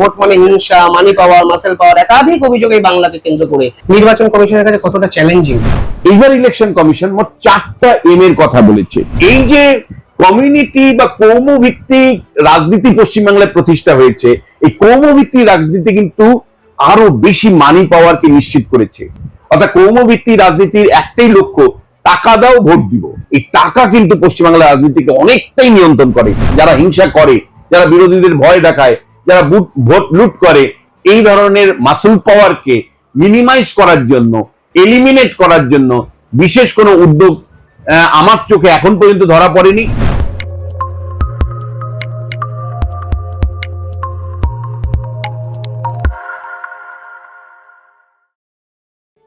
Vote মানে হিংসা মানি পাওয়ার muscle power একাধিক অভিযোগ এই বাংলাকে কেন্দ্র করে। নির্বাচন কমিশনের কাছে কতটা চ্যালেঞ্জিং এইবার ইলেকশন কমিশন মোট চারটা এম এর কথা বলেছে। এই যে কমিউনিটি বা কৌম ভিত্তিক রাজনীতি পশ্চিমবাংলায় প্রতিষ্ঠা হয়েছে, এই কৌম ভিত্তিক রাজনীতি কিন্তু আরও বেশি মানি পাওয়ারকে নিশ্চিত করেছে। অর্থাৎ কৌম ভিত্তিক রাজনীতির একটাই লক্ষ্য, টাকা দাও, ভোট দিব। এই টাকা কিন্তু পশ্চিমবাংলার রাজনীতিকে অনেকটাই নিয়ন্ত্রণ করে। যারা হিংসা করে, যারা বিরোধীদের ভয় দেখায় যারা ভোট লুট করে, এই ধরনের মাসুল পাওয়ারকে মিনিমাইজ করার জন্য এলিমিনেট করার জন্য বিশেষ কোনো উদ্যোগ আমার চোখে এখন পর্যন্ত ধরা পড়েনি।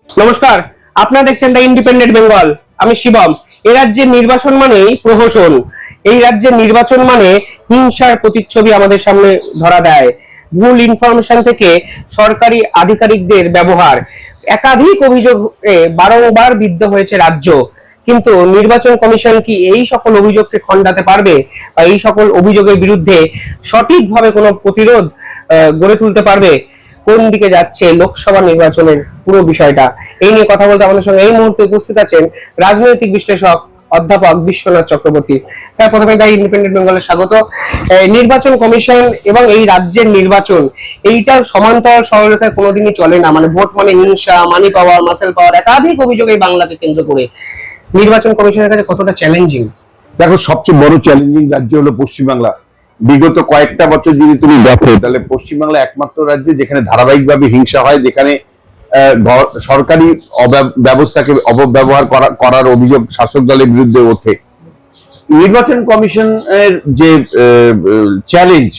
নমস্কার, আপনারা দেখছেন দ্য ইন্ডিপেন্ডেন্ট বেঙ্গল আমি শিবম। এই রাজ্যের নির্বাচন মানেই প্রহসন। এই রাজ্যের নির্বাচন মানে হিংসার প্রতিচ্ছবি আমাদের সামনে ধরা দেয়। ভুল ইনফরমেশন থেকে সরকারি আধিকারিকদের ব্যবহার। একাধিক অভিযোগে বারংবার বিদ্ধ হয়েছে রাজ্য। কিন্তু নির্বাচন কমিশন কি এই সকল অভিযোগকে খণ্ডাতে পারবে? বা এই সকল অভিযোগের বিরুদ্ধে সঠিকভাবে কোনো প্রতিরোধ গড়ে তুলতে পারবে? কোন দিকে যাচ্ছে লোকসভা নির্বাচনের পুরো বিষয়টা? এই নিয়ে কথা বলতে আমাদের সঙ্গে এই মুহূর্তে উপস্থিত আছেন রাজনৈতিক বিশ্লেষক অধ্যাপক বিশ্বনাথ চক্রবর্তী। স্যার, প্রথমে তাই ইন্ডিপেন্ডেন্ট বেঙ্গলের স্বাগত। নির্বাচন কমিশন এবং এই রাজ্যের নির্বাচন, এইটা সমান্তরাল সরলরেখায় কোনোদিনই চলে না। মানে ভোট মানে হিংসা মানি পাওয়ার মাসেল পাওয়ার একাধিক অভিযোগ এই বাংলাকে কেন্দ্র করে। নির্বাচন কমিশনের কাছে কতটা চ্যালেঞ্জিং দেখো, সবচেয়ে বড় চ্যালেঞ্জিং রাজ্য হলো পশ্চিমবাংলা। বিগত কয়েকটা বছর যদি তুমি দেখো, তাহলে পশ্চিমবাংলা একমাত্র রাজ্য যেখানে ধারাবাহিকভাবে হিংসা হয়, যেখানে সরকারি ব্যবস্থাকে অপব্যবহার করার অভিযোগ শাসক দলের বিরুদ্ধে ওঠে। নির্বাচন কমিশন এর যে চ্যালেঞ্জ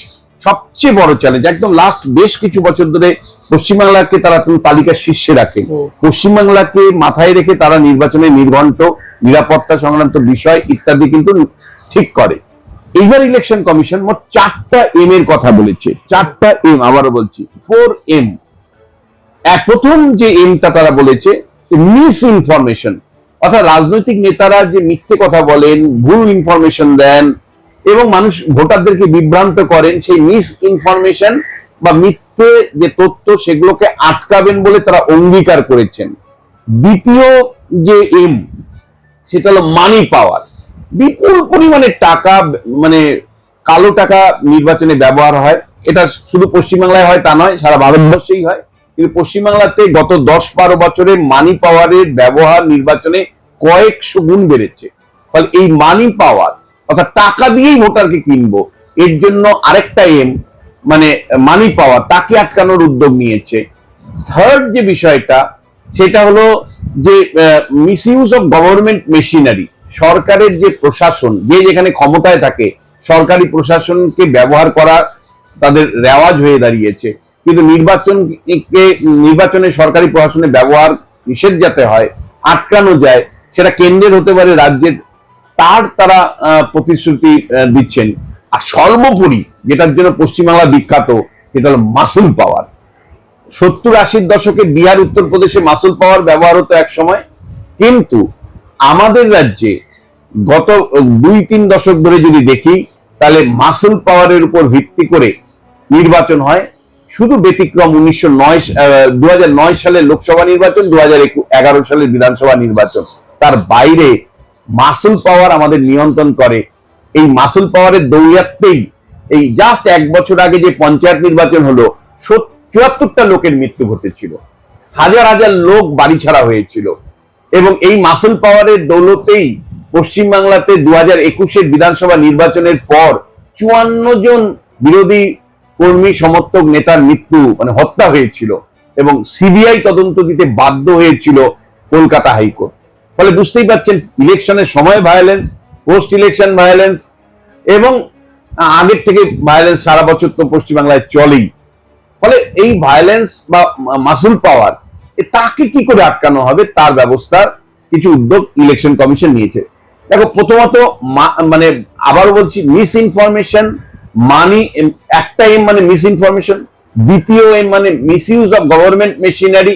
সবচেয়ে বড় চ্যালেঞ্জ একদম লাস্ট বেশ কিছু বছর ধরে পশ্চিমবাংলাকে তারা তালিকার শীর্ষে রাখে। পশ্চিমবাংলাকে মাথায় রেখে তারা নির্বাচনে নির্ঘণ্ট নিরাপত্তা সংক্রান্ত বিষয় ইত্যাদি কিন্তু ঠিক করে। এইবার ইলেকশন কমিশন মোট চারটা এম এর কথা বলেছে। চারটা এম আবারও বলছি। ফোর এম এক প্রথম যে এমটা তারা বলেছে মিস ইনফরমেশন অর্থাৎ রাজনৈতিক নেতারা যে মিথ্যে কথা বলেন, ভুল ইনফরমেশন দেন, এবং মানুষ ভোটারদেরকে বিভ্রান্ত করেন, সেই মিস ইনফরমেশন বা মিথ্যে যে তথ্য সেগুলোকে আটকাবেন বলে তারা অঙ্গীকার করেছেন। দ্বিতীয় যে এম সেটা হলো মানি পাওয়ার বিপুল পরিমাণে টাকা মানে কালো টাকা নির্বাচনে ব্যবহার হয়। এটা শুধু পশ্চিমবাংলায় হয়, তা নয়, সারা ভারতবর্ষেই হয়। কিন্তু পশ্চিমবাংলাতে গত দশ বারো বছরে মানি পাওয়ারের ব্যবহার নির্বাচনে কয়েকশো গুণ বেড়েছে। ফলে এই মানি পাওয়ার অর্থাৎ টাকা দিয়েই ভোটারকে কিনবো, এর জন্য আরেকটা এম মানে মানি পাওয়ার তাকে আটকানোর উদ্যোগ নিয়েছে। থার্ড যে বিষয়টা, সেটা হলো যে মিসইউজ অফ গভর্নমেন্ট মেশিনারি সরকারের যে প্রশাসন, যে যেখানে ক্ষমতায় থাকে, সরকারি প্রশাসনকে ব্যবহার করা তাদের রেওয়াজ হয়ে দাঁড়িয়েছে। কিন্তু নির্বাচনকে, নির্বাচনে সরকারি প্রশাসনের ব্যবহার নিষেধ যাতে হয়, আটকানো যায়, সেটা কেন্দ্রের হতে পারে, রাজ্যের, তার তারা প্রতিশ্রুতি দিচ্ছেন। আর সর্বোপরি যেটার জন্য পশ্চিমবাংলা বিখ্যাত, সেটা হলো মাসুল পাওয়ার। সত্তর আশির দশকে বিহার, উত্তরপ্রদেশে মাসুল পাওয়ার ব্যবহার হতো এক সময়, কিন্তু আমাদের রাজ্যে গত দুই, তিন দশক ধরে যদি দেখি, তাহলে মাসুল পাওয়ারের উপর ভিত্তি করে নির্বাচন হয় শুধু ব্যতিক্রম উনিশশো নয় দু সালের লোকসভা নির্বাচন দু হাজার এগারো সালের বিধানসভা নির্বাচন। তার বাইরে মাসুল পাওয়ার আমাদের নিয়ন্ত্রণ করে। এই মাসুল পাওয়ারের দৌলিয়াতেই এই জাস্ট এক বছর আগে যে পঞ্চায়েত নির্বাচন হলো চুয়াত্তরটা লোকের মৃত্যু ঘটেছিল। হাজার হাজার লোক বাড়ি ছাড়া হয়েছিল। এবং এই মাসুল পাওয়ারের দৌলতেই পশ্চিমবাংলাতে দু হাজার একুশের বিধানসভা নির্বাচনের পর চুয়ান্ন জন বিরোধী কর্মী সমর্থক নেতার মৃত্যু মানে হত্যা হয়েছিল এবং সিবিআই তদন্ত দিতে বাধ্য হয়েছিল কলকাতা হাইকোর্ট। ফলে বুঝতেই পারছেন ইলেকশনের সময় ভায়োলেন্স পোস্ট ইলেকশন ভায়োলেন্স এবং আগের থেকে ভায়োলেন্স সারা বছর তো পশ্চিমবাংলায় চলেই। ফলে এই ভায়োলেন্স বা মাসুল পাওয়ার তাকে কি করে আটকানো হবে? তার ব্যবস্থার কিছু উদ্যোগ ইলেকশন কমিশন নিয়েছে। দেখো, প্রথমত মানে আবারও বলছি মিস ইনফরমেশন মানি একটা এম মানে মিস ইনফরমেশন দ্বিতীয় এম মানে misuse of government machinery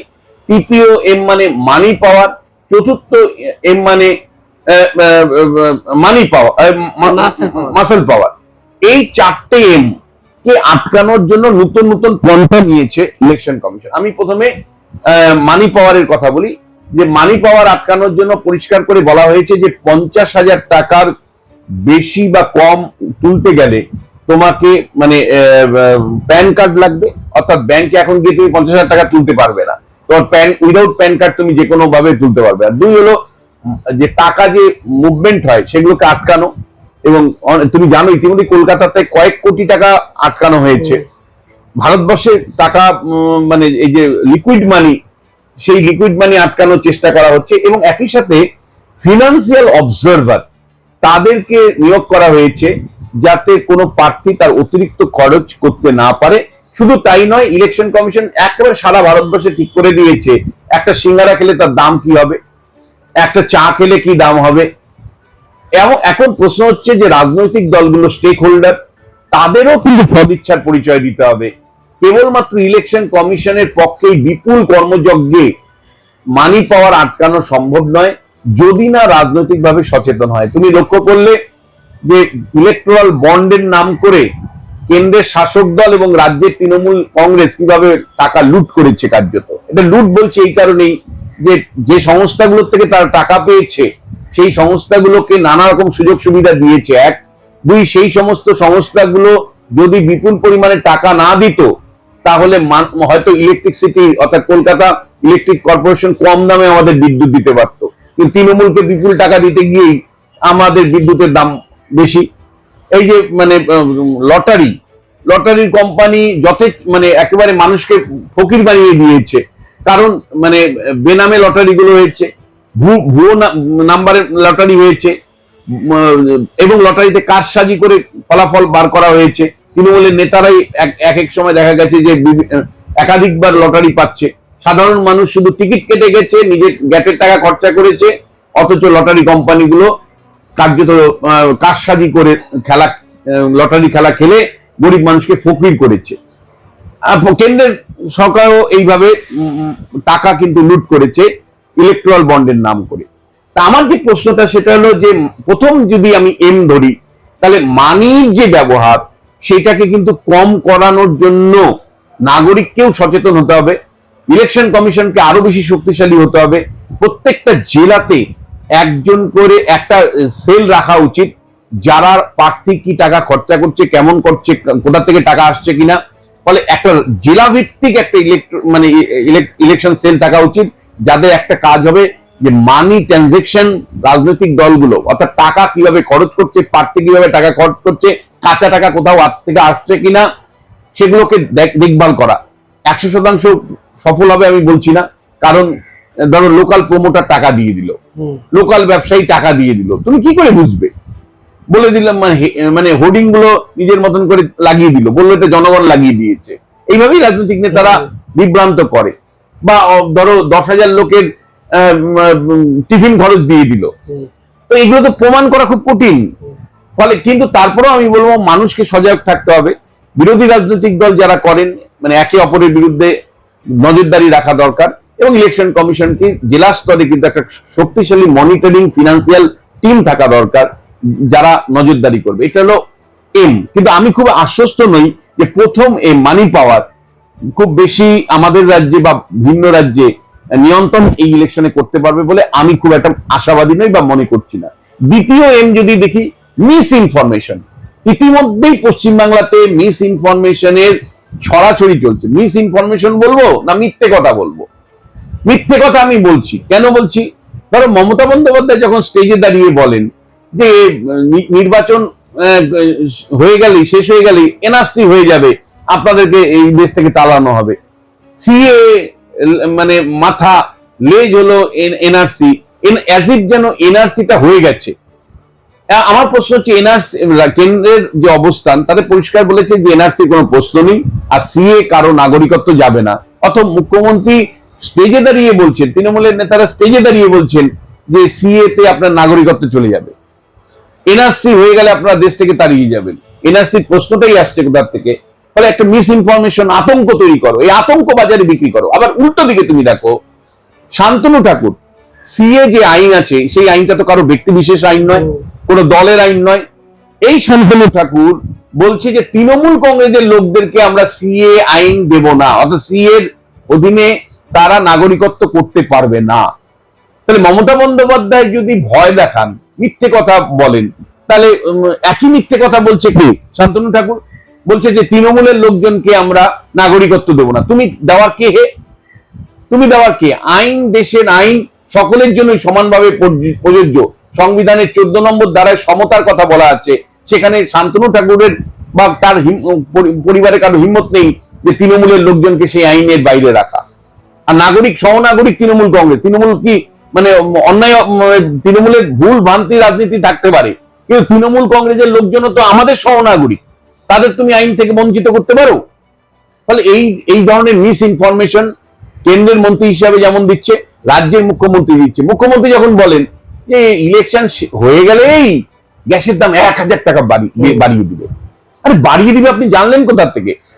তৃতীয় এম মানে মানি পাওয়ার চতুর্থ এম মানে মানি পাওয়ার মাসেল পাওয়ার এই চারটে এম কে আটকানোর জন্য নতুন নতুন পন্থা নিয়েছে ইলেকশন কমিশন আমি প্রথমে মানি পাওয়ারের কথা বলি। যে মানি পাওয়ার আটকানোর জন্য পরিষ্কার করে বলা হয়েছে যে পঞ্চাশ হাজার টাকার বেশি বা কম তুলতে গেলে তোমাকে মানে প্যান কার্ড লাগবে, অর্থাৎ ব্যাংকে এখন গিয়ে তুমি পঞ্চাশ হাজার টাকা তুলতে পারবে না। তোমার প্যান উইদাউট প্যান কার্ড তুমি যে কোনো ভাবে তুলতে পারবে আর দুই হলো, যে টাকা যে মুভমেন্ট হয়, সেগুলোকে আটকানো এবং তুমি জানো ইতিমধ্যে কলকাতাতে কয়েক কোটি টাকা আটকানো হয়েছে। ভারতবর্ষে টাকা মানে এই যে লিকুইড মানি সেই লিকুইড মানি আটকানোর চেষ্টা করা হচ্ছে এবং একই সাথে ফিনান্সিয়াল অবজারভার তাদেরকে নিয়োগ করা হয়েছে। যাতে কোনো প্রার্থী তার অতিরিক্ত খরচ করতে না পারে। শুধু তাই নয় ইলেকশন কমিশন একেবারে সারা ভারতবর্ষে ঠিক করে দিয়েছে। একটা সিঙ্গারা খেলে তার দাম কি হবে? একটা চা খেলে কি দাম হবে? এবং এখন প্রশ্ন হচ্ছে যে রাজনৈতিক দলগুলো স্টেক হোল্ডার তাদেরও কিন্তু সদিচ্ছার পরিচয় দিতে হবে। কেবলমাত্র ইলেকশন কমিশনের পক্ষেই বিপুল কর্মযজ্ঞে মানি পাওয়ার আটকানো সম্ভব নয়, যদি না রাজনৈতিকভাবে সচেতন হয়। তুমি লক্ষ্য করলে যে ইলেকট্রাল বন্ডের নাম করে কেন্দ্রের শাসক দল এবং রাজ্যের তৃণমূল কংগ্রেস কীভাবে টাকা লুট করেছে কার্যত। এটা লুট বলছে এই কারণেই যে যে সংস্থাগুলোর থেকে তারা টাকা পেয়েছে, সেই সংস্থাগুলোকে নানা রকম সুযোগ সুবিধা দিয়েছে। এক, দুই, সেই সমস্ত সংস্থাগুলো যদি বিপুল পরিমাণে টাকা না দিত, তাহলে হয়তো ইলেকট্রিসিটি অর্থাৎ কলকাতা ইলেকট্রিক কর্পোরেশন কম দামে আমাদের বিদ্যুৎ দিতে পারত। কিন্তু তৃণমূলকে বিপুল টাকা দিতে গিয়েই আমাদের বিদ্যুতের দাম বেশি। এই যে মানে লটারি, লটারির কোম্পানি যথেষ্ট মানে একেবারে মানুষকে ফকির বানিয়ে দিয়েছে। কারণ মানে বেনামে লটারি গুলো হয়েছে ভুয়ো নাম্বারের লটারি হয়েছে এবং লটারিতে কারসাজি করে ফলাফল বার করা হয়েছে। তৃণমূলের নেতারাই এক- এক সময় দেখা গেছে যে একাধিকবার লটারি পাচ্ছে। সাধারণ মানুষ শুধু টিকিট কেটে গেছে, নিজের গ্যাটের টাকা খরচা করেছে, অথচ লটারি কোম্পানিগুলো কার্যত কারসাজি করে খেলা লটারি খেলা খেলে গরিব মানুষকে ফকির করেছে। কেন্দ্রের সরকারও এইভাবে টাকা কিন্তু লুট করেছে ইলেকট্রাল বন্ডের নাম করে। তা আমার যে প্রশ্নটা, সেটা হলো যে, প্রথম যদি আমি এম ধরি, তাহলে মানির যে ব্যবহার, সেটাকে কিন্তু কম করানোর জন্য নাগরিককেও সচেতন হতে হবে। ইলেকশন কমিশনকে আরও বেশি শক্তিশালী হতে হবে। প্রত্যেকটা জেলাতে একজন করে একটা সেল রাখা উচিত, যারা প্রার্থী কি টাকা খরচা করছে, কেমন করছে, কোথা থেকে টাকা আসছে কিনা। ফলে একটা জেলা ভিত্তিক একটা মানে ইলেকশন সেল থাকা উচিত যাদের একটা কাজ হবে যে মানি ট্রানজেকশন রাজনৈতিক দলগুলো, অর্থাৎ টাকা কীভাবে খরচ করছে, প্রার্থী কীভাবে টাকা খরচ করছে, কাঁচা টাকা কোথাও হাত থেকে আসছে কিনা, সেগুলোকে দেখ- দেখভাল করা। একশো শতাংশ সফল হবে আমি বলছি না, কারণ ধরো লোকাল প্রমোটার টাকা দিয়ে দিল। লোকাল ব্যবসায়ী টাকা দিয়ে দিল। তুমি কি করে বুঝবে? বলে দিলাম মানে মানে হোর্ডিংগুলো নিজের মতন করে লাগিয়ে দিল। বলল এটা জনগণ লাগিয়ে দিয়েছে। এইভাবেই রাজনৈতিক নেতারা বিভ্রান্ত করে। বা ধরো দশ হাজার লোকের টিফিন খরচ দিয়ে দিল। তো এগুলো তো প্রমাণ করা খুব কঠিন। ফলে কিন্তু তারপরেও আমি বলব মানুষকে সজাগ থাকতে হবে। বিরোধী রাজনৈতিক দল যারা করেন মানে একে অপরের বিরুদ্ধে নজরদারি রাখা দরকার। এবং ইলেকশন কমিশনকে জেলা স্তরে কিন্তু একটা শক্তিশালী মনিটরিং ফিনান্সিয়াল টিম থাকা দরকার, যারা নজরদারি করবে। এটা হলো এম কিন্তু আমি খুব আশ্বস্ত নই যে প্রথম এম মানি পাওয়ার খুব বেশি আমাদের রাজ্যে বা ভিন্ন রাজ্যে নিয়ন্ত্রণ এই ইলেকশনে করতে পারবে বলে আমি খুব একটা আশাবাদী নই বা মনে করছি না। দ্বিতীয় এম যদি দেখি মিস ইনফরমেশন ইতিমধ্যেই পশ্চিমবাংলাতে মিস ইনফরমেশনের ছড়াছড়ি চলছে। মিস ইনফরমেশন বলব না মিথ্যে কথা বলব? মিথ্যে কথা আমি বলছি। কেন বলছি? ধরো মমতা বন্দ্যোপাধ্যায় যখন স্টেজে দাঁড়িয়ে বলেন যে নির্বাচন হয়ে গেলেই, শেষ হয়ে গেলেই এনআরসি হয়ে যাবে, আপনাদেরকে এই দেশ থেকে তাড়ানো হবে। সিএ মানে মাথা লেজ হলো এনআরসি অ্যাজ ইফ যেন এনআরসিটা হয়ে গেছে। আমার প্রশ্ন হচ্ছে এনআরসি কেন্দ্রের যে অবস্থান, তাতে পরিষ্কার বলেছে যে এনআরসি কোনো প্রশ্ন নেই, আর সিএ কারও নাগরিকত্ব যাবে না। অথবা মুখ্যমন্ত্রী স্টেজে দাঁড়িয়ে বলছেন, তৃণমূলের নেতারা স্টেজে দাঁড়িয়ে বলছেন যে সিএ তে আপনার নাগরিকত্ব চলে যাবে। এনআরসি হয়ে গেলে আপনারা দেশ থেকে তাড়িয়ে যাবেন। এনআরসি প্রশ্নটাই আসছে কোথার থেকে? ফলে একটা মিস ইনফরমেশন আতঙ্ক তৈরি করো, এই আতঙ্ক বাজারে বিক্রি করো। আবার উল্টো দিকে তুমি দেখো, শান্তনু ঠাকুর সিএ যে আইন আছে, সেই আইনটা তো কারও ব্যক্তি বিশেষ আইন নয়, কোনো দলের আইন নয়। এই শান্তনু ঠাকুর বলছে যে তৃণমূল কংগ্রেসের লোকদেরকে আমরা সিএ আইন দেব না, অর্থাৎ সিএ অধীনে তারা নাগরিকত্ব করতে পারবে না। তাহলে মমতা বন্দ্যোপাধ্যায় যদি ভয় দেখান, মিথ্যে কথা বলেন, তাহলে একই মিথ্যে কথা বলছে কে? শান্তনু ঠাকুর। বলছে যে তৃণমূলের লোকজনকে আমরা নাগরিকত্ব দেব না। তুমি দেওয়ার কে হে? তুমি দেওয়ার কে? আইন, দেশের আইন, সকলের জন্যই সমানভাবে প্রযোজ্য- সংবিধানের চোদ্দ নম্বর দ্বারায় সমতার কথা বলা আছে। সেখানে শান্তনু ঠাকুরের বা তার পরিবারের কারও হিম্মত নেই যে তৃণমূলের লোকজনকে সেই আইনের বাইরে রাখা। আর নাগরিক, সহনাগরিক তৃণমূল কংগ্রেস। তৃণমূল কি মানে অন্যায় মানে তৃণমূলের ভুল ভ্রান্তি রাজনীতি থাকতে পারে। কিন্তু তৃণমূল কংগ্রেসের লোকজনও তো আমাদের সহনাগরিক। তাদের তুমি আইন থেকে বঞ্চিত করতে পারো? ফলে এই এই ধরনের মিস ইনফরমেশন কেন্দ্রের মন্ত্রী হিসাবে যেমন দিচ্ছে, রাজ্যের মুখ্যমন্ত্রী দিচ্ছে। মুখ্যমন্ত্রী যখন বলেন যে ইলেকশন হয়ে গেলেই গ্যাসের দাম এক হাজার টাকা বাড়ি- বাড়িয়ে দিবে। আরে বাড়িয়ে দিবে আপনি জানলেন কোথার থেকে?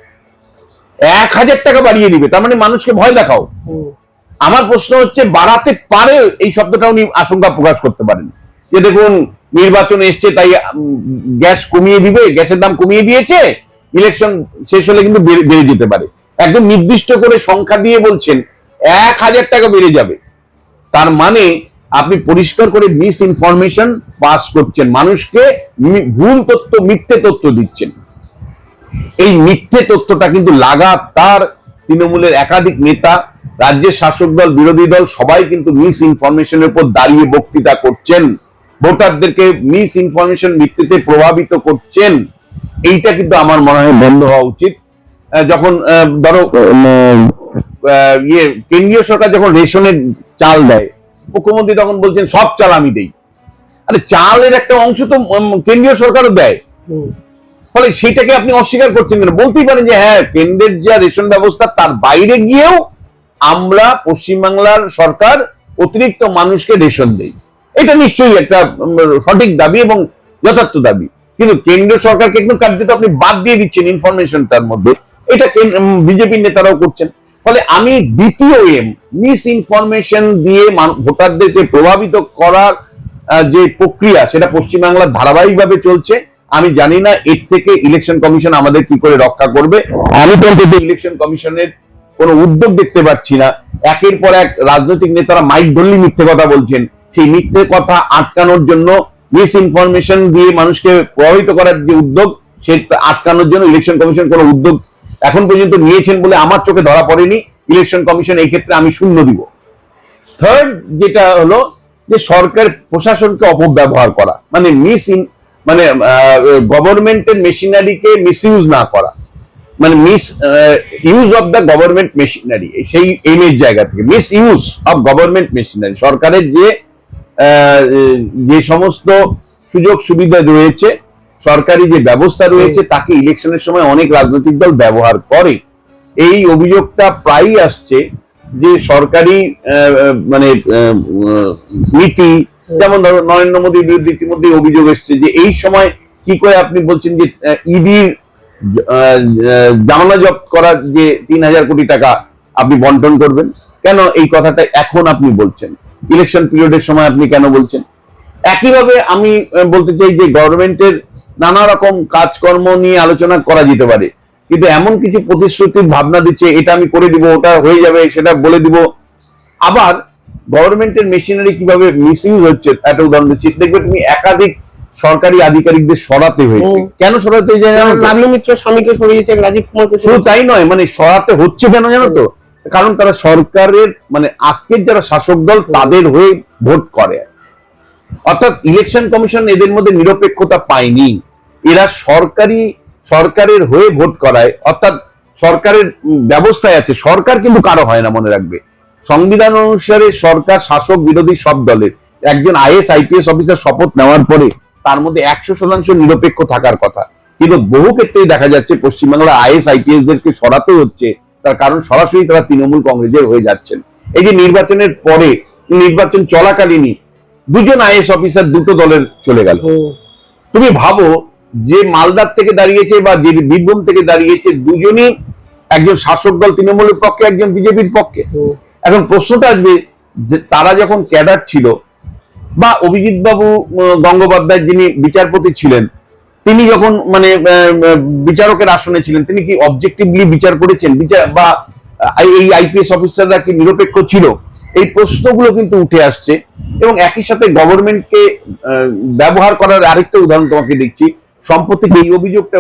এক হাজার টাকা বাড়িয়ে দিবে তার মানে মানুষকে ভয় দেখাও। আমার প্রশ্ন হচ্ছে বাড়াতে পারে এই শব্দটা উনি আশঙ্কা প্রকাশ করতে পারেন। যে দেখুন নির্বাচন এসছে তাই গ্যাস কমিয়ে দিবে গ্যাসের দাম কমিয়ে দিয়েছে ইলেকশন শেষ হলে কিন্তু বেড়ে যেতে পারে। একদম নির্দিষ্ট করে সংখ্যা দিয়ে বলছেন এক হাজার টাকা বেড়ে যাবে। তার মানে আপনি পরিষ্কার করে মিস ইনফরমেশন পাস করছেন মানুষকে ভুল তথ্য মিথ্যে তথ্য দিচ্ছেন। এই মিথ্যে তথ্যটা কিন্তু লাগাতার তৃণমূলের একাধিক নেতা রাজ্যের শাসক দল বিরোধী দল সবাই কিন্তু মিস ইনফরমেশনের উপর দাঁড়িয়ে বক্তৃতা করছেন। ভোটারদেরকে মিস ইনফরমেশন ভিত্তিতে প্রভাবিত করছেন। এইটা কিন্তু আমার মনে হয় বন্ধ হওয়া উচিত। যখন ধরো ইয়ে কেন্দ্রীয় সরকার যখন রেশনের চাল দেয় মুখ্যমন্ত্রী তখন বলছেন সব চাল আমি দেই। আরে চালের একটা অংশ তো কেন্দ্রীয় সরকারও দেয়। ফলে সেটাকে আপনি অস্বীকার করছেন কেন? বলতেই পারেন যে হ্যাঁ কেন্দ্রের যা রেশন ব্যবস্থা, তার বাইরে গিয়েও আমরা পশ্চিমবাংলার সরকার অতিরিক্ত মানুষকে রেশন দেই। এটা নিশ্চয়ই একটা সঠিক দাবি এবং যথার্থ দাবি। কিন্তু কেন্দ্র সরকারকে একদম কার্যত আপনি বাদ দিয়ে দিচ্ছেন ইনফরমেশনটার মধ্যে। এটা বিজেপির নেতারাও করছেন। ফলে আমি দ্বিতীয় এম মিস ইনফরমেশন দিয়ে ভোটারদেরকে প্রভাবিত করার যে প্রক্রিয়া, সেটা পশ্চিমবাংলার ধারাবাহিকভাবে চলছে। আমি জানি না, এর থেকে ইলেকশন কমিশন আমাদের কি করে রক্ষা করবে? আমি তো অন্তত ইলেকশন কমিশনের কোনো উদ্যোগ দেখতে পাচ্ছি না। একের পর এক রাজনৈতিক নেতারা মাইক ধরলি মিথ্যে কথা বলছেন। সেই মিথ্যে কথা আটকানোর জন্য মিস ইনফরমেশন দিয়ে মানুষকে প্রভাবিত করার যে উদ্যোগ, সে আটকানোর জন্য ইলেকশন কমিশন কোনো উদ্যোগ এখন পর্যন্ত নিয়েছেন বলে আমার চোখে ধরা পড়েনি। ইলেকশন কমিশন এই ক্ষেত্রে আমি শূন্য দিব। থার্ড যেটা হলো যে সরকার প্রশাসনকে অপব্যবহার করা মানে মিস মানে গভর্নমেন্টের মেশিনারিকে মিসইউজ না করা। মানে misuse of the government machinery সেই এমের জায়গা থেকে। Misuse of government machinery সরকারের যে যে সমস্ত সুযোগ সুবিধা রয়েছে সরকারি যে ব্যবস্থা রয়েছে তাকে ইলেকশনের সময় অনেক রাজনৈতিক দল ব্যবহার করে। এই অভিযোগটা প্রায়ই আসছে যে সরকারি মানে নীতি যেমন ধরো নরেন্দ্র মোদীর বিরুদ্ধে ইতিমধ্যে অভিযোগ এসছে যে এই সময় কি করে আপনি বলছেন যে ইডির জামানা জব্দ করার যে তিন হাজার কোটি টাকা আপনি বন্টন করবেন, কেন এই কথাটা এখন আপনি বলছেন? ইলেকশন পিরিয়ডের সময় আপনি কেন বলছেন? একইভাবে আমি বলতে চাই যে গভর্নমেন্টের নানা রকম কাজকর্ম নিয়ে আলোচনা করা যেতে পারে, কিন্তু এমন কিছু প্রতিশ্রুতির ভাবনা দিচ্ছে, এটা আমি করে দিব, ওটা হয়ে যাবে, সেটা বলে দিব। আবার গভর্নমেন্টের মেশিনারি কীভাবে মিসইউজ হচ্ছে একটা উদাহরণ দিচ্ছি। দেখবে তুমি একাধিক সরকারি আধিকারিকদের সরাতে হয়েছে। কেন সরাতে হয়েছে লাভলু মিত্র স্বামীকে সরিয়েছে রাজীব কুমারকে শুধু তাই নয় মানে সরাতে হচ্ছে কেন জানো তো? কারণ তারা সরকারের মানে আজকের যারা শাসক দল তাদের হয়ে ভোট করে। অর্থাৎ ইলেকশন কমিশন এদের মধ্যে নিরপেক্ষতা পায়নি। এরা সরকারি সরকারের হয়ে ভোট করায়। অর্থাৎ সরকারের ব্যবস্থায় আছে। সরকার কিন্তু কারও হয় না মনে রাখবে। সংবিধান অনুসারে সরকার শাসক বিরোধী সব দলের একজন আইএস আইপিএস অফিসার শপথ নেওয়ার পরে তার মধ্যে একশো শতাংশ নিরপেক্ষ থাকার কথা। কিন্তু বহু ক্ষেত্রেই দেখা যাচ্ছে পশ্চিমবাংলা আইএস আইপিএস দেরকে সরাতে হচ্ছে তার কারণ সরাসরি তারা তৃণমূল কংগ্রেসের হয়ে যাচ্ছেন। এই যে নির্বাচনের পরে নির্বাচন চলাকালীনই দুজন আইএস অফিসার দুটো দলের চলে গেল। তুমি ভাবো যে মালদার থেকে দাঁড়িয়েছে বা যে বীরভূম থেকে দাঁড়িয়েছে দুজনই একজন শাসক দল তৃণমূলের পক্ষে একজন বিজেপির পক্ষে। এখন প্রশ্নটা আসবে যে তারা যখন ক্যাডার ছিল বা অভিজিৎ বাবু গঙ্গোপাধ্যায় যিনি বিচারপতি ছিলেন, তিনি যখন মানে বিচারকের আসনে ছিলেন, তিনি কি অবজেক্টিভলি বিচার করেছেন? বিচার বা এই আইপিএস অফিসাররা কি নিরপেক্ষ ছিল? এই প্রশ্নগুলো কিন্তু উঠে আসছে এবং একই সাথে গভর্নমেন্টকে ব্যবহার করার আরেকটা উদাহরণ তোমাকে দিচ্ছি সম্প্রতি এই অভিযোগটা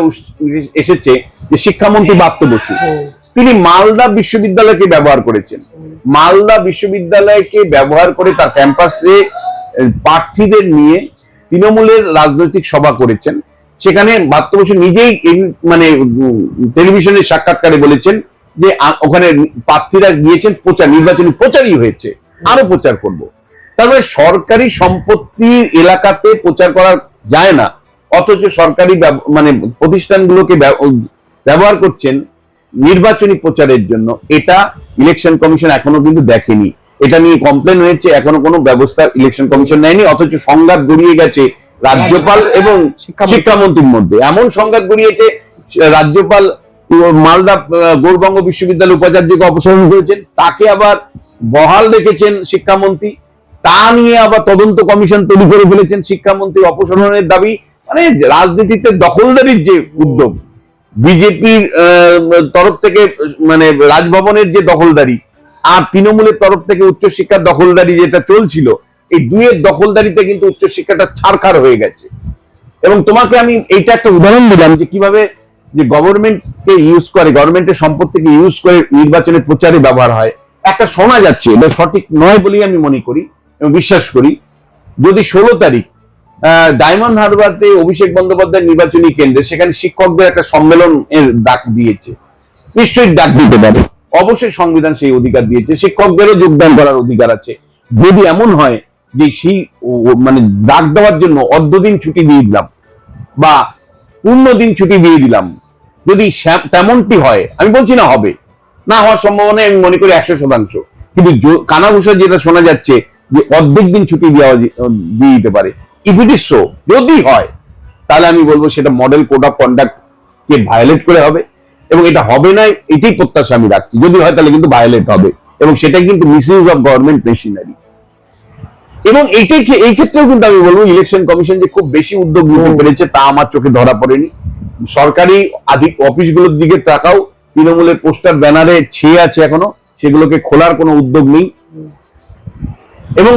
এসেছে যে শিক্ষামন্ত্রী বাপ্ত বসু। তিনি মালদা বিশ্ববিদ্যালয়কে ব্যবহার করেছেন। মালদা বিশ্ববিদ্যালয়কে ব্যবহার করে তার ক্যাম্পাসে প্রার্থীদের নিয়ে তৃণমূলের রাজনৈতিক সভা করেছেন। সেখানে বাত্য বসু নিজেই মানে টেলিভিশনের সাক্ষাৎকারে বলেছেন যে ওখানে প্রার্থীরা গিয়েছেন, প্রচার, নির্বাচনী প্রচারই হয়েছে। আরও প্রচার করব। তারপরে সরকারি সম্পত্তি এলাকাতে প্রচার করা যায় না। অথচ সরকারি মানে প্রতিষ্ঠানগুলোকে ব্যবহার করছেন নির্বাচনী প্রচারের জন্য এটা ইলেকশন কমিশন এখনও কিন্তু দেখেনি। এটা নিয়ে কমপ্লেন হয়েছে এখনও কোনো ব্যবস্থা ইলেকশন কমিশন নেয়নি অথচ সংঘাত গড়িয়ে গেছে রাজ্যপাল এবং শিক্ষামন্ত্রী। শিক্ষামন্ত্রীর মধ্যে। এমন সংঘাত গড়িয়েছে রাজ্যপাল মালদা গৌরবঙ্গ বিশ্ববিদ্যালয় উপাচার্যকে অপসারণ করেছেন তাকে আবার বহাল রেখেছেন শিক্ষামন্ত্রী। তা নিয়ে আবার তদন্ত কমিশন তৈরি করে ফেলেছেন শিক্ষামন্ত্রী অপসারণের দাবি। মানে রাজনীতিতে দখলদারির যে উদ্যোগ বিজেপির তরফ থেকে মানে রাজভবনের যে দখলদারি আর তৃণমূলের তরফ থেকে উচ্চশিক্ষার দখলদারি যেটা চলছিল, এই দুইয়ের দখলদারিতে কিন্তু উচ্চশিক্ষাটা ছাড়খাড় হয়ে গেছে। এবং তোমাকে আমি এইটা একটা উদাহরণ দিলাম যে কীভাবে যে গভর্নমেন্টকে ইউজ করে, গভর্নমেন্টের সম্পত্তিকে ইউজ করে নির্বাচনের প্রচারে ব্যবহার হয়। একটা শোনা যাচ্ছে, এটা সঠিক নয় বলেই আমি মনে করি এবং বিশ্বাস করি। যদি ষোলো তারিখ ডায়মন্ড হারবারতে অভিষেক বন্দ্যোপাধ্যায় নির্বাচনী কেন্দ্রে সেখানে শিক্ষকদের একটা সম্মেলন এর ডাক দিয়েছে। নিশ্চয়ই ডাক দিতে পারে। অবশ্যই সংবিধান সেই অধিকার দিয়েছে। শিক্ষকদেরও যোগদান করার অধিকার আছে। যদি এমন হয় যে সেই মানে ডাক দেওয়ার জন্য অর্ধদিন ছুটি দিয়ে দিলাম বা পূর্ণ দিন ছুটি দিয়ে দিলাম, যদি তেমনটি হয়, আমি বলছি না হবে। না হওয়ার সম্ভাবনা আমি মনে করি একশো শতাংশ। কিন্তু কানাঘুষা যেটা শোনা যাচ্ছে যে অর্ধেক দিন ছুটি দেওয়া দিয়ে দিতে পারে। ইস সো যদি হয় তাহলে আমি বলব সেটা মডেল কোড অফ কন্ডাক্ট কে ভায়োলেট করে হবে এবং এটা হবে না এটাই প্রত্যাশা আমি রাখছি। যদি হয় তাহলে কিন্তু ভায়োলেট হবে এবং সেটাই কিন্তু misuse of government machinery এবং এইটাই এই ক্ষেত্রেও কিন্তু আমি বলব ইলেকশন কমিশন যে খুব বেশি উদ্যোগ নিতে পেরেছে তা আমার চোখে ধরা পড়েনি। সরকারি আধিক অফিসগুলোর দিকে তাকাও তৃণমূলের পোস্টার ব্যানারে ছেয়ে আছে এখনও সেগুলোকে খোলার কোনো উদ্যোগ নেই। এবং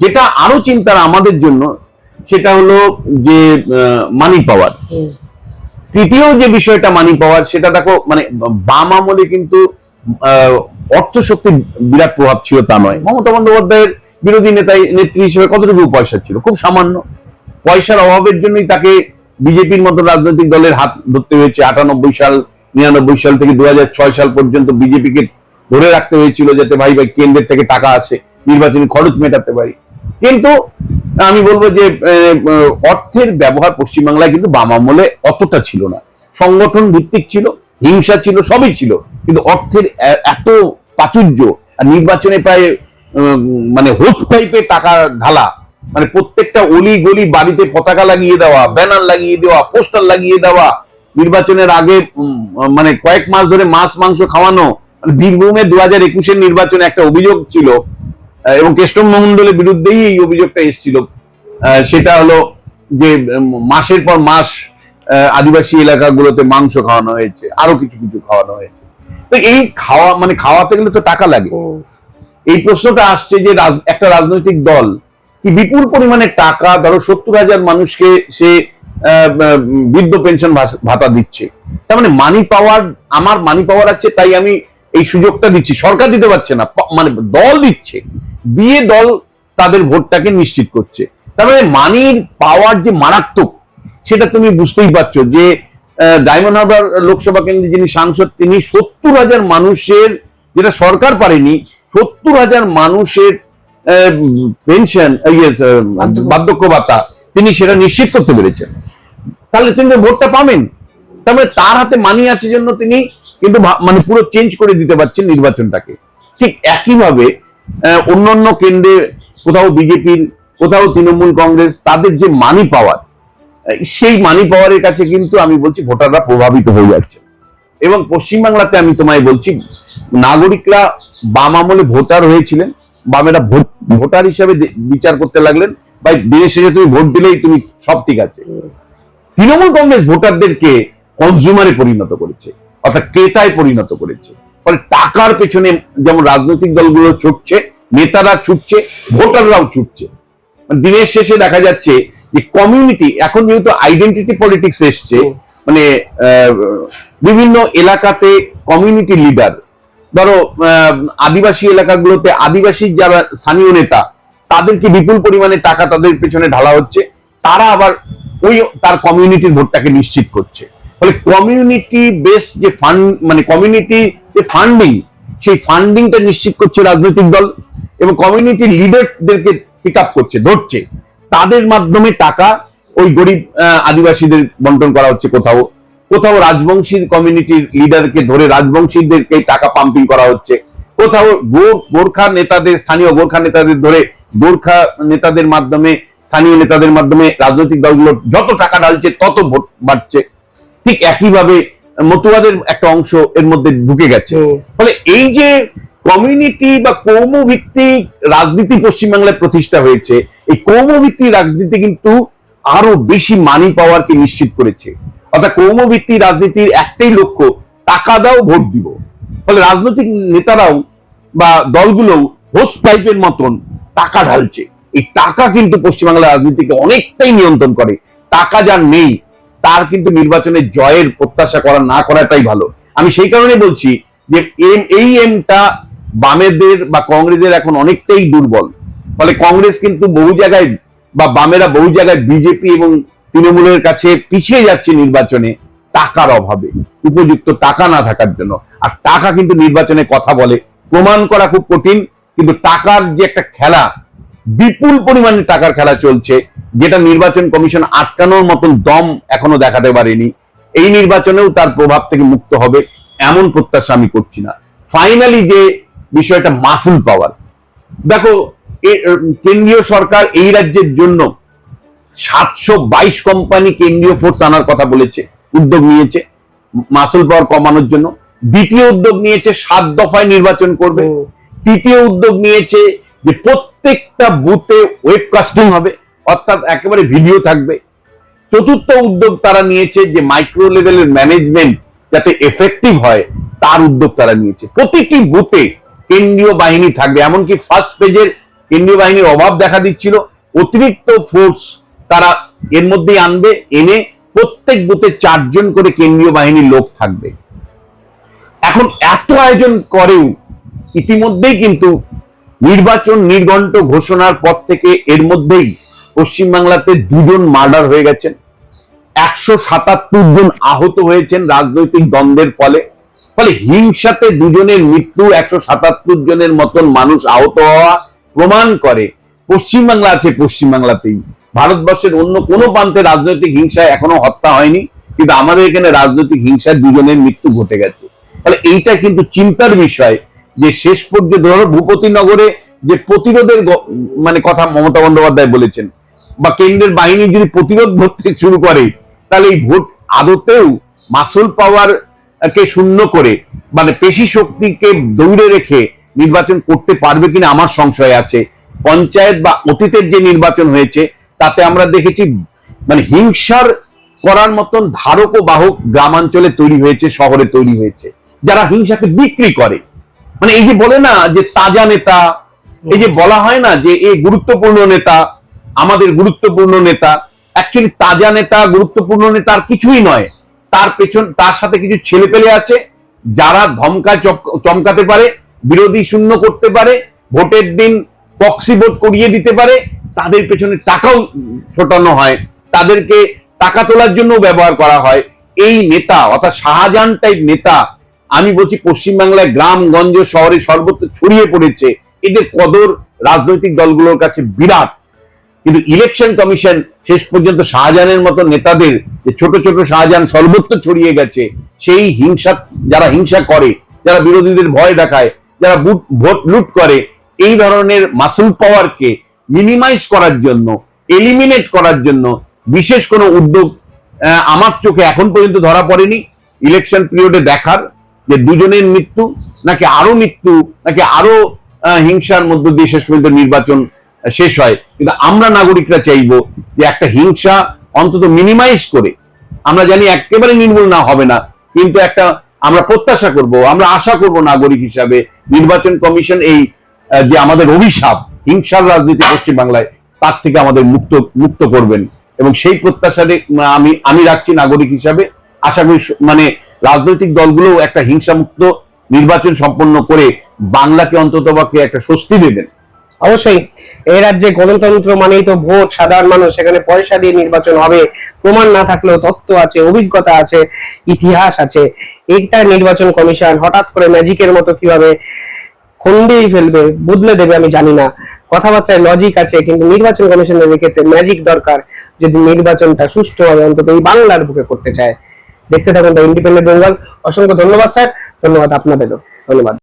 যেটা আরও চিন্তার আমাদের জন্য সেটা হলো যে মানি পাওয়ার তৃতীয় যে বিষয়টা মানি পাওয়ার সেটা দেখো মানে বাম আমলে কিন্তু অর্থ শক্তির বিরাট প্রভাব ছিল তা নয়। মমতা বন্দ্যোপাধ্যায়ের বিরোধী নেতা নেত্রী হিসেবে কতটুকু পয়সা ছিল? খুব সামান্য। পয়সার অভাবের জন্যই তাকে বিজেপির মতো রাজনৈতিক দলের হাত ধরতে হয়েছে। আটানব্বই সাল নিরানব্বই সাল থেকে দুহাজার ছয় সাল পর্যন্ত বিজেপিকে ধরে রাখতে হয়েছিল যাতে ভাই ভাই কেন্দ্রের থেকে টাকা আসে। নির্বাচনী খরচ মেটাতে পারি। কিন্তু আমি বলব যে অর্থের ব্যবহার পশ্চিমবাংলায় কিন্তু বাম আমলে অতটা ছিল না। সংগঠন ভিত্তিক ছিল, হিংসা ছিল, সবই ছিল। কিন্তু অর্থের এত প্রাচুর্য, আর নির্বাচনে প্রায় মানে হোপ টাইপের টাকা ঢালা মানে প্রত্যেকটা অলি গলি বাড়িতে পতাকা লাগিয়ে দেওয়া, ব্যানার লাগিয়ে দেওয়া, পোস্টার লাগিয়ে দেওয়া, নির্বাচনের আগে মানে কয়েক মাস ধরে মাছ, মাংস খাওয়ানো মানে বীরভূমে দু হাজার একুশের নির্বাচনে একটা অভিযোগ ছিল এবং কেষ্টম মন্ডলের বিরুদ্ধেই এই অভিযোগটা এসেছিল। সেটা হলো যে মাসের পর মাস আদিবাসী এলাকাগুলোতে মাংস খাওয়ানো হয়েছে আরও কিছু কিছু খাওয়ানো হয়েছে। তো এই খাওয়া মানে খাওয়াতে গেলে তো টাকা লাগে। এই প্রশ্নটা আসছে যে একটা রাজনৈতিক দল কি বিপুল পরিমাণে টাকা ধরো সত্তর হাজার মানুষকে সে বৃদ্ধ পেনশন ভাতা দিচ্ছে। তার মানে মানি পাওয়ার আমার মানি পাওয়ার আছে তাই আমি এই সুযোগটা দিচ্ছি। সরকার দিতে পারছে না মানে দল দিচ্ছে। দিয়ে দল তাদের ভোটটাকে নিশ্চিত করছে। তার মানে মানির পাওয়ার যে মারাত্মক সেটা তুমি বুঝতেই পারছ যে ডায়মন্ড হারবার লোকসভা কেন্দ্রে যিনি সাংসদ তিনি সত্তর হাজার মানুষের যেটা সরকার পারেনি সত্তর হাজার মানুষের পেনশন বার্ধক্য। ভাতা তিনি সেটা নিশ্চিত করতে পেরেছেন। তাহলে তিনি ভোটটা পাবেন। তার মানে তার হাতে মানি আছে জন্য তিনি কিন্তু মানে পুরো চেঞ্জ করে দিতে পারছেন নির্বাচনটাকে। ঠিক একইভাবে অন্যান্য কেন্দ্রে কোথাও বিজেপির, কোথাও তৃণমূল কংগ্রেস, তাদের যে মানি পাওয়ার সেই মানি পাওয়ারের কাছে কিন্তু আমি বলছি ভোটাররা প্রভাবিত হয়ে যাচ্ছে। এবং পশ্চিমবাংলাতে আমি তোমায় বলছি, নাগরিকরা বাম আমলে ভোটার হয়েছিলেন, বামেরা ভোট, ভোটার হিসাবে বিচার করতে লাগলেন বা শেষে তুমি ভোট দিলেই তুমি সব ঠিক আছে। তৃণমূল কংগ্রেস ভোটারদেরকে কনজিউমারে পরিণত করেছে, অর্থাৎ ক্রেতায় পরিণত করেছে। ফলে টাকার পেছনে যেমন রাজনৈতিক দলগুলো ছুটছে নেতারা ছুটছে ভোটাররাও ছুটছে। মানে দিনের শেষে দেখা যাচ্ছে যে কমিউনিটি এখন যেহেতু আইডেন্টিটি পলিটিক্স এসছে মানে বিভিন্ন এলাকাতে কমিউনিটি লিডার ধরো আদিবাসী এলাকাগুলোতে আদিবাসী যারা স্থানীয় নেতা তাদেরকে বিপুল পরিমাণে টাকা তাদের পেছনে ঢালা হচ্ছে তারা আবার ওই তার কমিউনিটির ভোটটাকে নিশ্চিত করছে। ফলে কমিউনিটি বেস যে ফান্ড মানে কমিউনিটি যে ফান্ডিং সেই ফান্ডিংটা নিশ্চিত করছে রাজনৈতিক দল এবং কমিউনিটি লিডারদেরকে পিক আপ করছে, ধরছে। তাদের মাধ্যমে টাকা ওই গরিব আদিবাসীদের বন্টন করা হচ্ছে কোথাও। কোথাও রাজবংশী কমিউনিটির লিডারকে ধরে রাজবংশীদেরকে টাকা পাম্পিং করা হচ্ছে। কোথাও গোর্খা নেতাদের, স্থানীয় গোর্খা নেতাদের ধরে গোর্খা নেতাদের মাধ্যমে, স্থানীয় নেতাদের মাধ্যমে রাজনৈতিক দলগুলো যত টাকা ঢালছে, তত ভোট বাড়ছে। ঠিক একইভাবে মতুয়াদের একটা অংশ এর মধ্যে ঢুকে গেছে। ফলে এই যে কমিউনিটি বা কৌম ভিত্তিক রাজনীতি পশ্চিমবাংলায় প্রতিষ্ঠা হয়েছে এই কৌম ভিত্তিক রাজনীতি কিন্তু আরও বেশি মানি পাওয়ারকে নিশ্চিত করেছে। অর্থাৎ কৌম ভিত্তিক রাজনীতির একটাই লক্ষ্য টাকা দাও ভোট দিব। ফলে রাজনৈতিক নেতারাও বা দলগুলোও হোস পাইপের মতন টাকা ঢালছে। এই টাকা কিন্তু পশ্চিমবাংলার রাজনীতিকে অনেকটাই নিয়ন্ত্রণ করে। টাকা যার নেই তার কিন্তু নির্বাচনে জয়ের প্রত্যাশা করা না করাটাই ভালো। আমি সেই কারণে বলছি যে এম, এই এমটা বামেদের বা কংগ্রেসের এখন অনেকটাই দুর্বল। ফলে কংগ্রেস কিন্তু বহু জায়গায় বা বামেরা বহু জায়গায় বিজেপি এবং তৃণমূলের কাছে পিছিয়ে যাচ্ছে নির্বাচনে টাকার অভাবে, উপযুক্ত টাকা না থাকার জন্য। আর টাকা কিন্তু নির্বাচনে কথা বলে। প্রমাণ করা খুব কঠিন, কিন্তু টাকার যে একটা খেলা বিপুল পরিমাণে টাকার খেলা চলছে। যেটা নির্বাচন কমিশন আটকানোর মতন দম এখনও দেখাতে পারেনি। এই নির্বাচনেও তার প্রভাব থেকে মুক্ত হবে এমন প্রত্যাশা আমি করছি না। ফাইনালি যে বিষয়টা মাসুল পাওয়ার দেখো কেন্দ্রীয় সরকার এই রাজ্যের জন্য সাতশো বাইশ কোম্পানি কেন্দ্রীয় ফোর্স আনার কথা বলেছে উদ্যোগ নিয়েছে মাসুল পাওয়ার কমানোর জন্য। দ্বিতীয় উদ্যোগ নিয়েছে সাত দফায় নির্বাচন করবে। তৃতীয় উদ্যোগ নিয়েছে যে প্রত্যেকটা বুথে ওয়েবকাস্টিং হবে, অর্থাৎ একেবারে ভিডিও থাকবে। চতুর্থ উদ্যোগ তারা নিয়েছে যে মাইক্রো লেভেলের ম্যানেজমেন্ট যাতে এফেক্টিভ হয়, তার উদ্যোগ তারা নিয়েছে। প্রতিটি বুথে কেন্দ্রীয় বাহিনী থাকবে, এমনকি ফার্স্ট পেজের কেন্দ্রীয় বাহিনীর অভাব দেখা দিচ্ছিল। অতিরিক্ত ফোর্স তারা এর মধ্যেই আনবে, এনে প্রত্যেক বুথে চারজন করে কেন্দ্রীয় বাহিনীর লোক থাকবে। এখন এত আয়োজন করেও ইতিমধ্যেই কিন্তু নির্বাচন নির্ঘণ্ট ঘোষণার পর থেকে এর মধ্যেই পশ্চিমবাংলাতে দুজন মার্ডার হয়ে গেছেন। একশো সাতাত্তর জন আহত হয়েছেন রাজনৈতিক দ্বন্দ্বের ফলে। ফলে হিংসাতে দুজনের মৃত্যু, একশো সাতাত্তর জনের মতন মানুষ আহত হওয়া প্রমাণ করে পশ্চিমবাংলা আছে পশ্চিমবাংলাতেই। ভারতবর্ষের অন্য কোনো প্রান্তে রাজনৈতিক হিংসায় এখনও হত্যা হয়নি, কিন্তু আমাদের এখানে রাজনৈতিক হিংসায় দুজনের মৃত্যু ঘটে গেছে। ফলে এইটা কিন্তু চিন্তার বিষয় যে শেষ পর্যন্ত ধরো ভূপতিনগরে যে প্রতিরোধের মানে কথা মমতা বন্দ্যোপাধ্যায় বলেছেন, বা কেন্দ্রের বাহিনী যদি প্রতিরোধ করতে শুরু করে, তাহলে এই ভোট আদতেও মাসুল পাওয়ার কে শূন্য করে মানে পেশি শক্তিকে দৌড়ে রেখে নির্বাচন করতে পারবে কিনা আমার সংশয় আছে। পঞ্চায়েত বা অতীতের যে নির্বাচন হয়েছে, তাতে আমরা দেখেছি মানে হিংসার করার মতন ধারক ও বাহক গ্রামাঞ্চলে তৈরি হয়েছে, শহরে তৈরি হয়েছে, যারা হিংসাকে বিক্রি করে। মানে এই যে বলে না যে তাজা নেতা, এই যে বলা হয় না যে এ গুরুত্বপূর্ণ নেতা, আমাদের গুরুত্বপূর্ণ নেতা অ্যাকচুয়ালি তাজা নেতা, গুরুত্বপূর্ণ নেতা আর কিছুই নয়। তার পেছন, তার সাথে কিছু ছেলে পেলে আছে, যারা ধমকা চমকাতে পারে, বিরোধী শূন্য করতে পারে, ভোটের দিন পক্সি ভোট করিয়ে দিতে পারে, তাদের পেছনে টাকাও ছোটানো হয়, তাদেরকে টাকা তোলার জন্য ব্যবহার করা হয়। এই নেতা, অর্থাৎ শাহজাহান টাইপ নেতা আমি বলছি পশ্চিমবাংলায় গ্রাম, গঞ্জ, শহরে সর্বত্র ছড়িয়ে পড়েছে। এদের কদর রাজনৈতিক দলগুলোর কাছে বিরাট। কিন্তু ইলেকশন কমিশন শেষ পর্যন্ত শাহজাহানের মতো নেতাদের, যে ছোট ছোট শাহজাহান সর্বত্র ছড়িয়ে গেছে, সেই হিংসা, যারা হিংসা করে, যারা বিরোধীদের ভয় দেখায়, যারা ভোট লুট করে, এই ধরনের মাসুল পাওয়ারকে মিনিমাইজ করার জন্য এলিমিনেট করার জন্য বিশেষ কোনো উদ্যোগ আমার চোখে এখন পর্যন্ত ধরা পড়েনি। ইলেকশন পিরিয়ডে দেখার যে দুজনের মৃত্যু, নাকি আরও মৃত্যু, নাকি আরও হিংসার মধ্য দিয়ে শেষ পর্যন্ত নির্বাচন শেষ হয়। কিন্তু আমরা নাগরিকরা চাইব যে একটা হিংসা অন্তত মিনিমাইজ করে। আমরা জানি একেবারে নির্মূল না, হবে না। কিন্তু একটা আমরা প্রত্যাশা করব, আমরা আশা করব নাগরিক হিসাবে নির্বাচন কমিশন এই যে আমাদের অভিশাপ, হিংসার রাজনীতি পশ্চিম বাংলায় তার থেকে আমাদের মুক্ত মুক্ত করবেন। এবং সেই প্রত্যাশারে আমি আমি রাখছি নাগরিক হিসাবে। আশা করি মানে রাজনৈতিক দলগুলো একটা হিংসামুক্ত নির্বাচন সম্পন্ন করে বাংলাকে অন্ততপক্ষে একটা স্বস্তি দেবেন। অবশ্যই, এই রাজ্যে গণতন্ত্র মানেই তো ভোট, সাধারণ মানুষ, সেখানে পয়সা দিয়ে নির্বাচন হবে, প্রমাণ না থাকলেও তত্ত্ব আছে, অভিজ্ঞতা আছে, ইতিহাস আছে। এইটা নির্বাচন কমিশন হঠাৎ করে ম্যাজিকের মতো কীভাবে খন্ডেই ফেলবে, বদলে দেবে আমি জানি না। কথাবার্তায় লজিক আছে, কিন্তু নির্বাচন কমিশনের ক্ষেত্রে ম্যাজিক দরকার। যদি নির্বাচনটা সুষ্ঠুভাবে অন্তত এই বাংলার বুকে করতে চায় দেখতে থাকুন দ্য ইন্ডিপেন্ডেন্ট বেঙ্গল। অসংখ্য ধন্যবাদ স্যার। ধন্যবাদ আপনাদেরও। ধন্যবাদ।